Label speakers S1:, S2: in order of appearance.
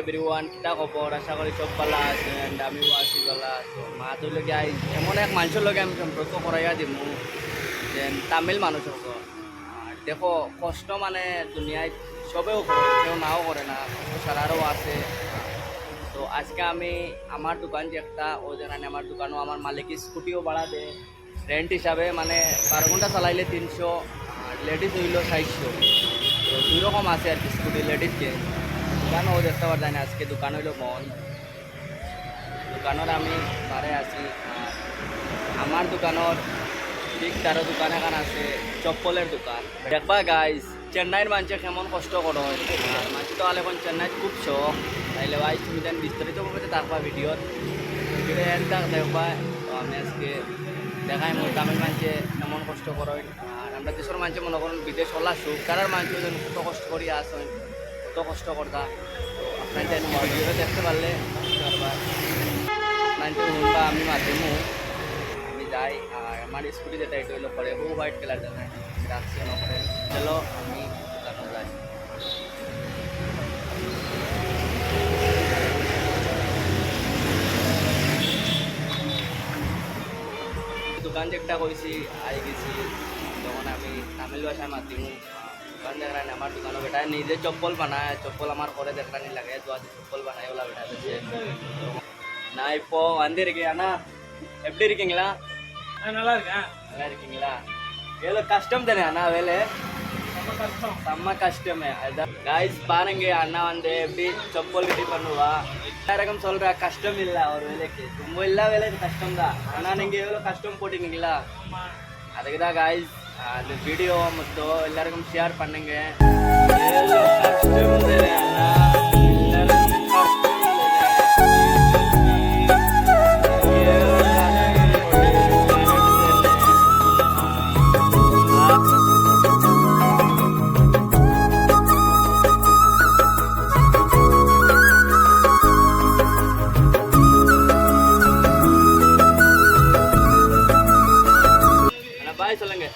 S1: Everyone কিতা খবর আশা করি সব ভালো আছে আমিও আছি ভালো তো মা তো লগে এমন এক মানুষের লগে আমি সম্পর্ক করাইয়া দিমু যেন তামিল মানুষ হোক আর দেখো, কষ্ট মানে দুনিয়ায় সবেও করে কেউ নাও করে না সারারও আছে। তো আজকে আমি আমার দোকান যে একটা ও যেখানে আমার দোকানও আমার মালিক স্কুটিও ভাড়া দেয় রেন্ট হিসাবে মানে বারো ঘণ্টা চালাইলে তিনশো আর লেডিস হইল চারশো তো দুই রকম আছে আর কি স্কুটি লেডিসকে দোকানও দেখতে পারতাম না, আজকে দোকান হইল মন দোকানের আমি বারে আছি আমার দোকানের ঠিক তার দোকান এখন আছে, চপ্পলের দোকান। দেখবা গাইজ চেন্নাইয়ের মানুষে কেমন কষ্ট করো মানুষ তো আলে এখন চেন্নাইত খুব শখ। তাইলে ভাই, তুমি দেন বিস্তারিতভাবে দেখবা ভিডিওত ভিডিও দেখ দেখবা আমি আজকে দেখাই মোর তামিল মানুষে কেমন কষ্ট করো আর আমরা দেশের মানুষে মনে করুন, বিদেশ হলা সুখ তারার মানুষ কত কষ্ট করি আসেন। কত কষ্ট করতা। আপনার ভিডিওটা দেখতে পারলে পারবা আপনার আমি মাধ্যমও আমি যাই, আর আমার স্কুটি যেটা, এটা হলো পরে ও হোয়াইট কালার জানে রাখছি না পরে। চলো, আমি দোকানে যাই। দোকান যেটা কইছি, আই গেছি। তখন আমি তামিল ভাষায় মাতিম দোকান দেখলেন আমার দোকানে বেটা নিজে চপ্পল বানায় চপ্পল আমার করে দেখলানি লাগে তো আজ চপ্পল বানাই ওলা বেটা দিচ্ছে நான் இப்போ வந்திருக்கேன் அண்ணா எப்படி இருக்கீங்களா
S2: நல்லா இருக்கேன்
S1: நல்லா இருக்கீங்களா வேலை கஷ்டம் தானே அண்ணா வேலை
S2: ரொம்ப கஷ்டம்
S1: செம்ம கஷ்டமே அதான் காய்ஸ் பாருங்க அண்ணா வந்து எப்படி செப்பல் கட்டி பண்ணுவா எல்லாருக்கும் சொல்ற கஷ்டம் இல்ல ஒரு வேலைக்கு ரொம்ப எல்லா வேலையும் கஷ்டம் தான் ஆனா நீங்க எவ்வளவு கஷ்டம் போட்டீங்களா
S2: ஆமா
S1: அதுக்கு தான் காய்ஸ் ಅದು ವಿಡಿಯೋ ಮತ್ತು ಎಲ್ಲರಿಗೂ ಶೇರ್ ಪಣ್ಣಂಗೆ பாய் சொல்லுங்க